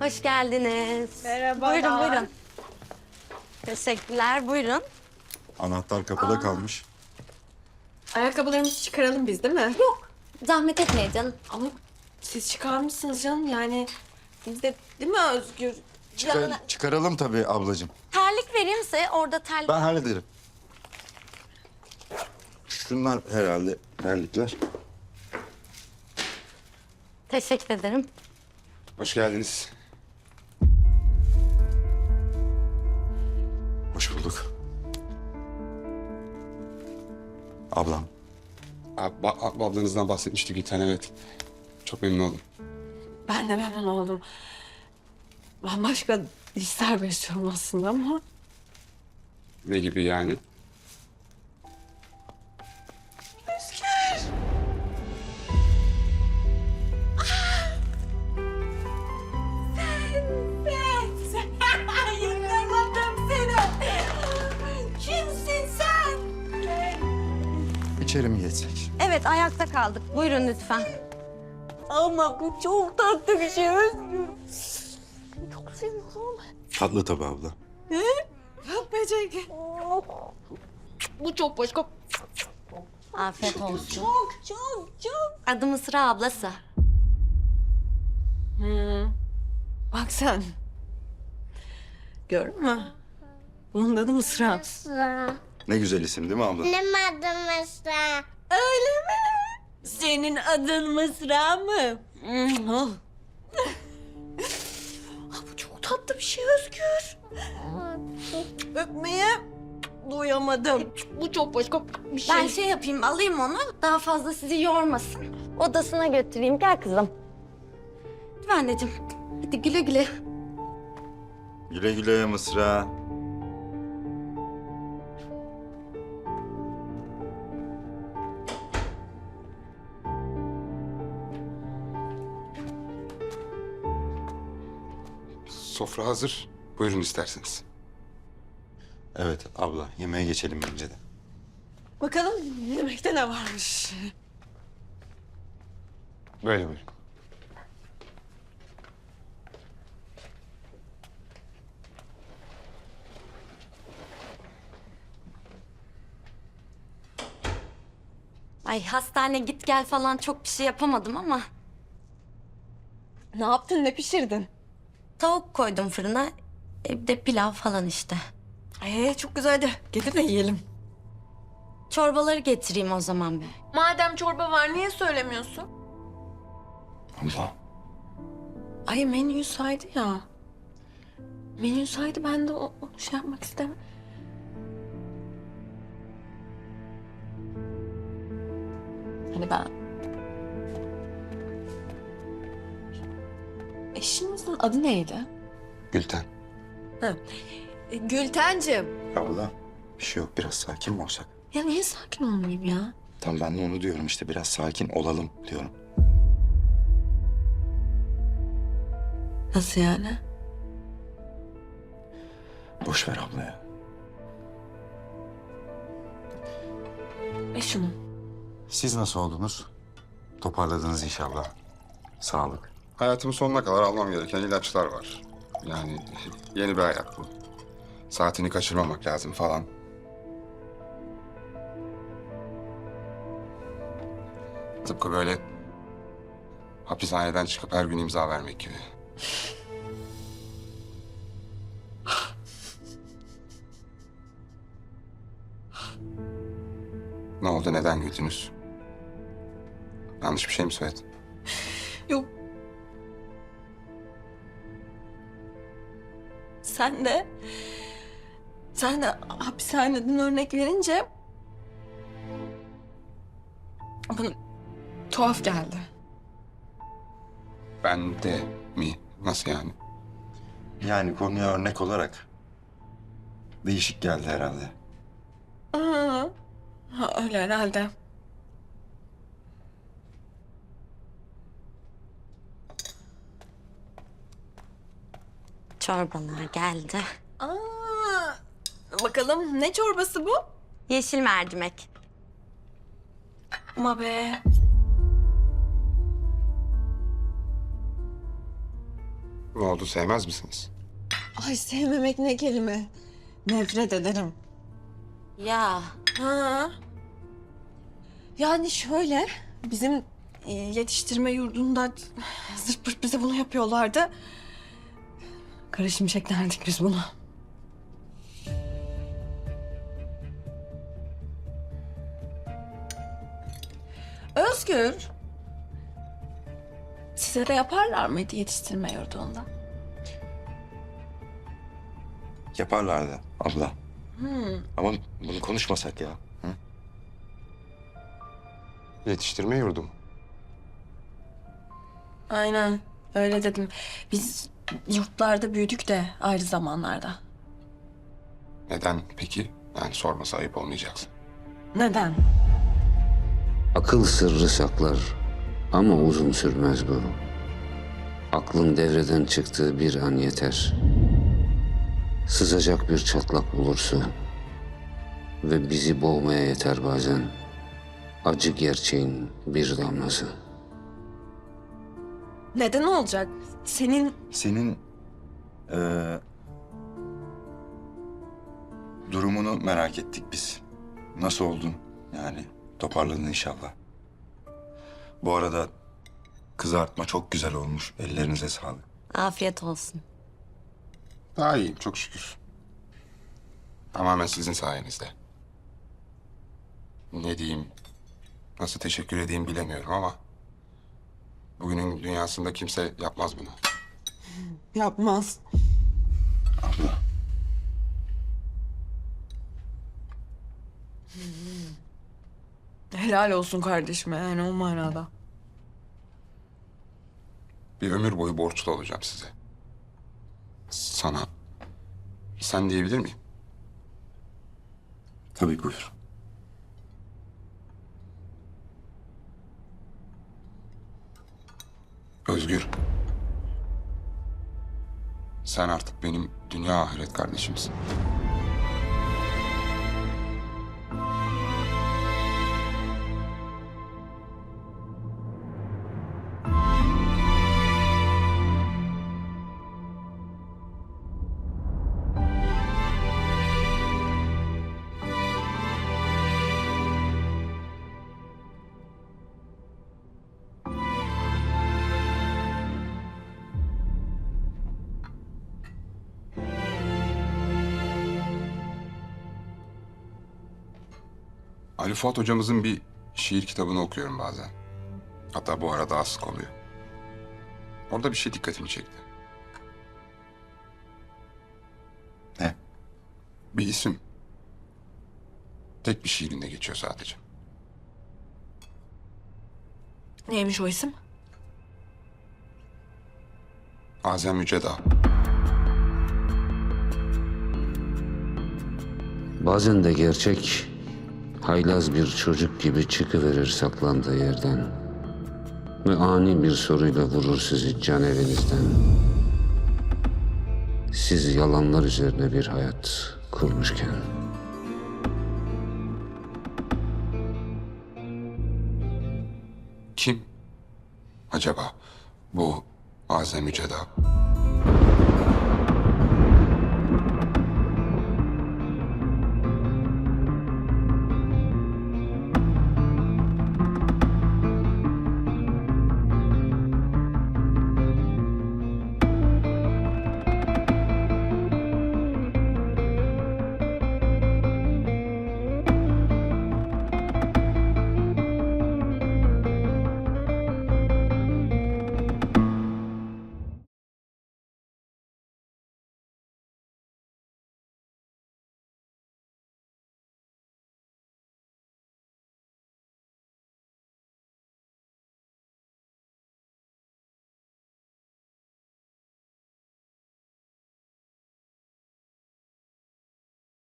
Hoş geldiniz. Merhabalar. Buyurun buyurun. Teşekkürler buyurun. Anahtar kapıda kalmış. Ayakkabılarımızı çıkaralım biz değil mi? Yok zahmet etmeyin canım. Ama siz çıkarmışsınız canım yani. Biz de değil mi Özgür? Çıkar- çıkaralım tabii ablacığım. Terlik vereyim size orada terlik. Ben hallederim. Şunlar herhalde terlikler. Teşekkür ederim. Hoş geldiniz. Ablam. Ab ab- ablanızdan bahsetmişti Gülten evet. Çok memnun oldum. Ben de memnun oldum. Ben başka işler besliyorum aslında ama. Ne gibi yani? Evet ayakta kaldık. Buyurun lütfen. Ama bu çok tatlı bir şey Özgür. Çok seviyorum. Tatlı tabii abla. Öpecek. Bu çok başka. Afiyet olsun. Çok çok çok. Adı Mısra ablası. Bak sen. Gördün mü? Bunun adı Mısra. Ne güzel isim değil mi abla? Benim adım Esra. Öyle mi? Senin adın Mısra mı? Ah, bu çok tatlı bir şey Özgür. Öpmeye doyamadım. Bu çok başka bir şey. Ben şey yapayım alayım onu. Daha fazla sizi yormasın. Odasına götüreyim. Gel kızım. Dur anneciğim. Hadi güle güle. Güle güle Mısra. Sofra hazır. Buyurun isterseniz. Evet abla yemeğe geçelim bence de. Bakalım yemekte ne varmış? Böyle buyurun. Ay hastane git gel falan çok bir şey yapamadım ama Ne yaptın ne pişirdin? Tavuk koydum fırına. Evde pilav falan işte. Ee, çok güzeldi. Getir de yiyelim. Çorbaları getireyim o zaman be. Madem çorba var niye söylemiyorsun? Abla. Ay menüyü saydı ya. Menüyü saydı ben de o, onu şey yapmak istemem. Hani ben... Eşinizin adı neydi? Gülten. E, Gültencim. Abla bir şey yok biraz sakin mi olsak? Ya niye sakin olmayayım ya? Tam ben de onu diyorum işte biraz sakin olalım diyorum. Nasıl yani? Boş ver abla ya. E şunu. Siz nasıl oldunuz? Toparladınız inşallah. Sağlık. Hayatımın sonuna kadar almam gereken ilaçlar var. Yani yeni bir hayat bu. Saatini kaçırmamak lazım falan. Tıpkı böyle hapishaneden çıkıp her gün imza vermek gibi. Ne oldu? Neden güldünüz? Yanlış bir şey mi söyledim? Sen de... Sen de hapishaneden örnek verince... Bana tuhaf geldi. Ben de mi? Nasıl yani? Yani konuya örnek olarak değişik geldi herhalde. Aa, ha, öyle herhalde. Çorbalar geldi. Aa, bakalım ne çorbası bu? Yeşil mercimek. Ama be. Ne oldu sevmez misiniz? Ay sevmemek ne kelime. Nefret ederim. Ya Ha. Yani şöyle bizim e, yetiştirme yurdunda zırt pırt bize bunu yapıyorlardı. Kara şimşek derdik biz buna. Özgür. Size de yaparlar mıydı yetiştirme yurdunda? Yaparlardı abla. Ama bunu konuşmasak ya. Yetiştirme yurdum. Aynen öyle dedim. Biz yurtlarda büyüdük de ayrı zamanlarda. Neden peki? Yani sorması ayıp olmayacaksın. Neden? Akıl sırrı saklar ama uzun sürmez bu. Aklın devreden çıktığı bir an yeter. Sızacak bir çatlak bulursa ve bizi boğmaya yeter bazen. Acı gerçeğin bir damlası. Neden olacak? Senin Senin eee, durumunu merak ettik biz. Nasıl oldun? Yani toparladın inşallah. Bu arada kızartma çok güzel olmuş. Ellerinize sağlık. afiyet olsun. Daha iyiyim çok şükür. Tamamen sizin sayenizde. Ne diyeyim, nasıl teşekkür edeyim bilemiyorum ama... ...bugünün dünyasında kimse yapmaz bunu. yapmaz. Abla. Helal olsun kardeşime yani o manada. Bir ömür boyu borçlu olacağım size. Sana. Sen diyebilir miyim? Tabii buyur. Özgür. Sen artık benim dünya ahiret kardeşimsin. Ali Fuat hocamızın bir şiir kitabını okuyorum bazen. Hatta bu ara daha sık oluyor. Orada bir şey dikkatimi çekti. Ne? Bir isim. Tek bir şiirinde geçiyor sadece. Neymiş o isim? Azem Yüceda. Bazen de gerçek haylaz bir çocuk gibi çıkıverir saklandığı yerden. Ve ani bir soruyla vurur sizi can evinizden. Siz yalanlar üzerine bir hayat kurmuşken. Kim acaba bu Azem Yüceda?